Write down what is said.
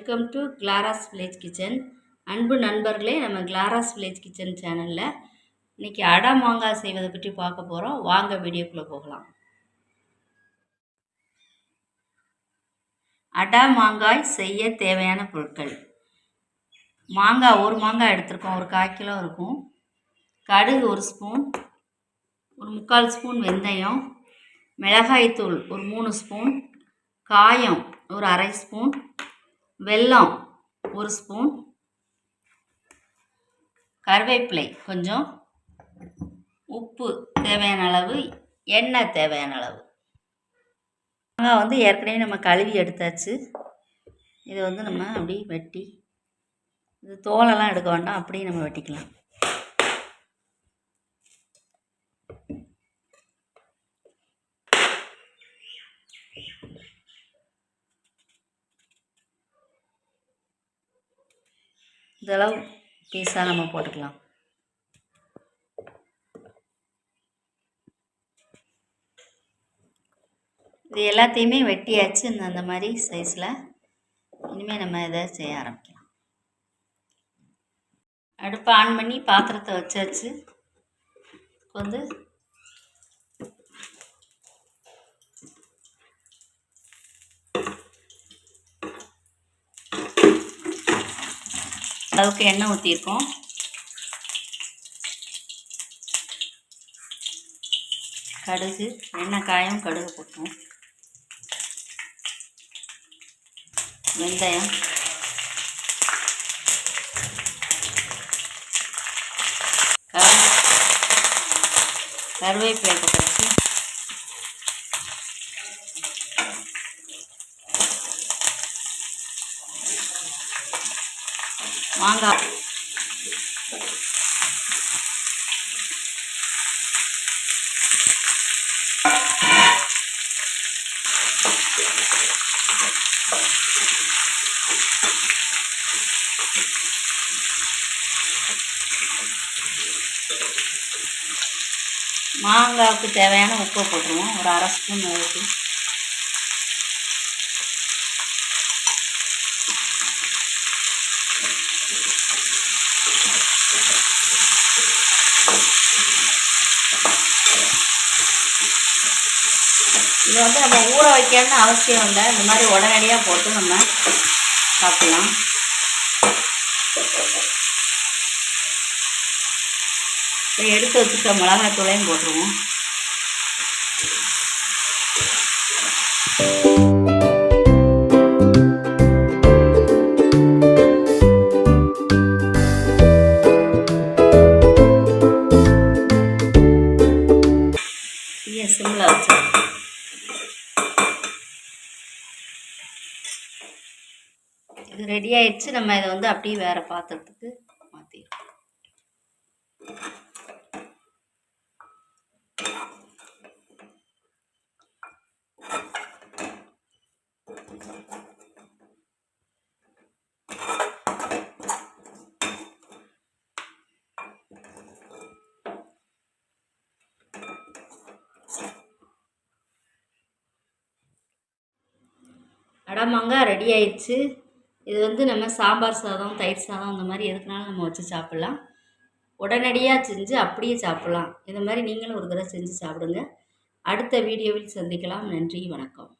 Welcome to Clara's village kitchen. அன்பு நண்பர்களே நம்ம கிளாராஸ் வில்லேஜ் கிச்சன் சேனலில் இன்றைக்கி அடை மாங்காய் செய்வதை பற்றி பார்க்க போகிறோம் வாங்க வீடியோக்குள்ளே போகலாம். அடா மாங்காய் செய்ய தேவையான பொருட்கள். மாங்காய் ஒரு மாங்காய் எடுத்திருக்கோம். ஒரு கால் கிலோ இருக்கும். கடுகு ஒரு ஸ்பூன் ஒரு முக்கால் ஸ்பூன் வெந்தயம் மிளகாய்த்தூள் ஒரு மூணு ஸ்பூன் காயம் ஒரு அரை ஸ்பூன் வெல்லம் ஒரு ஸ்பூன் கருவேப்பிலை கொஞ்சம். உப்பு தேவையான அளவு எண்ணெய் தேவையான அளவு. தேங்காய் வந்து ஏற்கனவே நம்ம கழுவி எடுத்தாச்சு. இதை வந்து நம்ம அப்படி வெட்டி இது தோலெல்லாம் எடுக்க வேண்டாம் அப்படியே நம்ம வெட்டிக்கலாம். இதெல்லாம் பீஸாக நம்ம போட்டுக்கலாம். இது எல்லாத்தையுமே வெட்டியாச்சு இந்த அந்த மாதிரி சைஸில் இனிமேல் நம்ம இதை செய்ய ஆரம்பிக்கலாம். அடுப்பை ஆன் பண்ணி பாத்திரத்தை வச்சாச்சு. வந்து அளவுக்கு எண்ணெய் ஊற்றியிருக்கோம் கடுகு எண்ணெய் காயம் கடுகு போட்டோம். வெந்தயம். கருவேப்பிலை போட்டாச்சு மாங்காய் மாங்காவுக்கு தேவையான உப்பை போட்டுருவோம். ஒரு அரை ஸ்பூன் அளவுக்கு. இது வந்து நம்ம ஊற வைக்கணும்னு அவசியம் இல்லை. இந்த மாதிரி உடனடியாக போட்டு நம்ம சாப்பிடலாம். எடுத்து வச்சுருக்க மிளகாய் தூளையும் போட்டுருவோம். இது ரெடி ஆயிடுச்சு. நம்ம இதை வந்து அப்படியே வேறு பாத்திரத்துக்கு மாற்றிடுவோம் அடாமாங்க ரெடி ஆயிடுச்சு. இது வந்து நம்ம சாம்பார் சாதம் தயிர் சாதம் அந்த மாதிரி எதுக்குனாலும் நம்ம வச்சு சாப்பிட்லாம். உடனடியாக செஞ்சு அப்படியே சாப்பிட்லாம். இந்த மாதிரி நீங்களும் ஒரு தடவை செஞ்சு சாப்பிடுங்க. அடுத்த வீடியோவில் சந்திக்கலாம். நன்றி வணக்கம்.